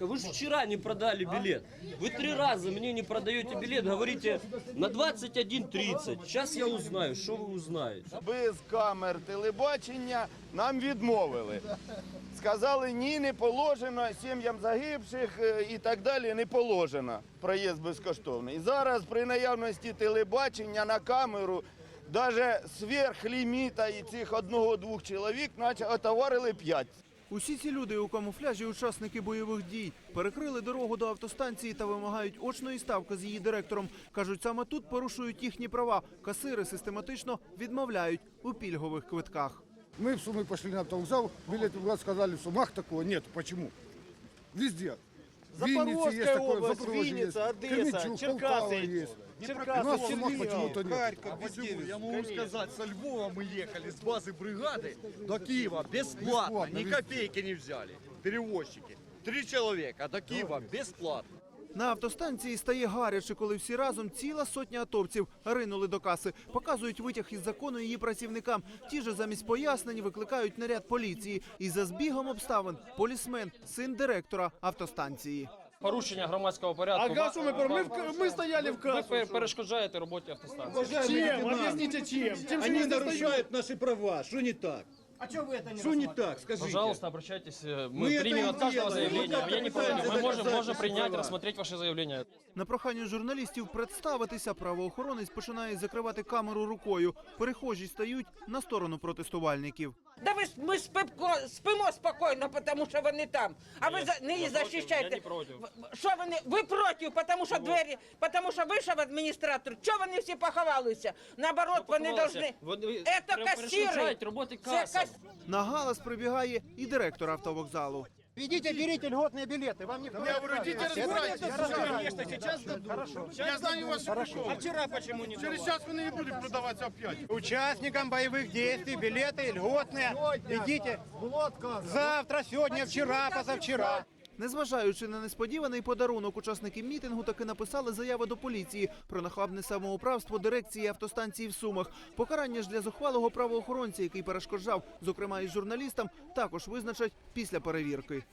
Вы же вчера не продали билет. Вы три раза мне не продаете билет, говорите на 21.30. Сейчас я узнаю, что вы узнаете. Без камер телебачення нам відмовили. Сказали, ні, не положено, сім'ям загибших е, і так далі не положено. Проїзд безкоштовний. І зараз при наявності телебачення на камеру, навіть сверх ліміта і цих одного-двох чоловік, наче отоварили п'ять. Усі ці люди у камуфляжі учасники бойових дій перекрили дорогу до автостанції та вимагають очної ставки з її директором. кажуть, саме тут порушують їхні права. Касири систематично відмовляють у пільгових квитках. Мы в Сумы пошли на автовокзал, билеты в глаз сказали, в Сумах такого нет. Почему? Везде. В Виннице Запорожская есть такое, в область, Запорожье Винница, есть. Одесса, Кременчуг, Полтава Черкасы. есть. У Черкасы, нас в Сумах Чернигов. почему-то нет. Харьков, везде. Я могу сказать, со Львова мы ехали с базы бригады до Киева бесплатно, Бесплатно, ни везде. копейки не взяли. Перевозчики. Три человека до Киева бесплатно. На автостанції стає гаряче, коли всі разом ціла сотня атовців ринули до каси, показують витяг із закону її працівникам. Ті ж замість пояснень викликають наряд поліції. І за збігом обставин полісмен, син директора автостанції. порушення громадського порядку. А що ми ми, ми стояли в Ви перешкоджаєте роботі автостанції. Чем? Объясните чем? Тем, что Они не достают. нарушают наши права. Что не так? А что вы это не Что не так? Скажите. Пожалуйста, обращайтесь. э, Мы Мы это примем и от каждого делаем. заявления. Вот Я не это против. Мы доказательства можем, можем принять, права. рассмотреть ваше заявление. На прохання журналістів представитися правоохоронець починає закривати камеру рукою. Перехожі стають на сторону протестувальників. Да ви ми спимо, спимо спокійно, тому що вони там. А ви за не захищаєте. Що вони? Ви проти, тому що двері, тому що вийшов адміністратор. Чого вони всі поховалися? Наоборот, вони поховалися? повинні. Це касіри. Це кас... На галас прибігає і директор автовокзалу. Идите, берите льготные билеты. Вам никто Я говорю, идите разбирайтесь. Конечно, сейчас дадут. Я знаю вас хорошо. А вчера почему не Через час вони не будуть продаватися опять. Участникам боевых действий билеты льготные. Идите. Завтра, сегодня, вчера, позавчера. Незважаючи на несподіваний подарунок, учасники мітингу таки написали заяви до поліції про нахабне самоуправство дирекції автостанції в Сумах. Покарання ж для зухвалого правоохоронця, який перешкоджав, зокрема і журналістам, також визначать після перевірки.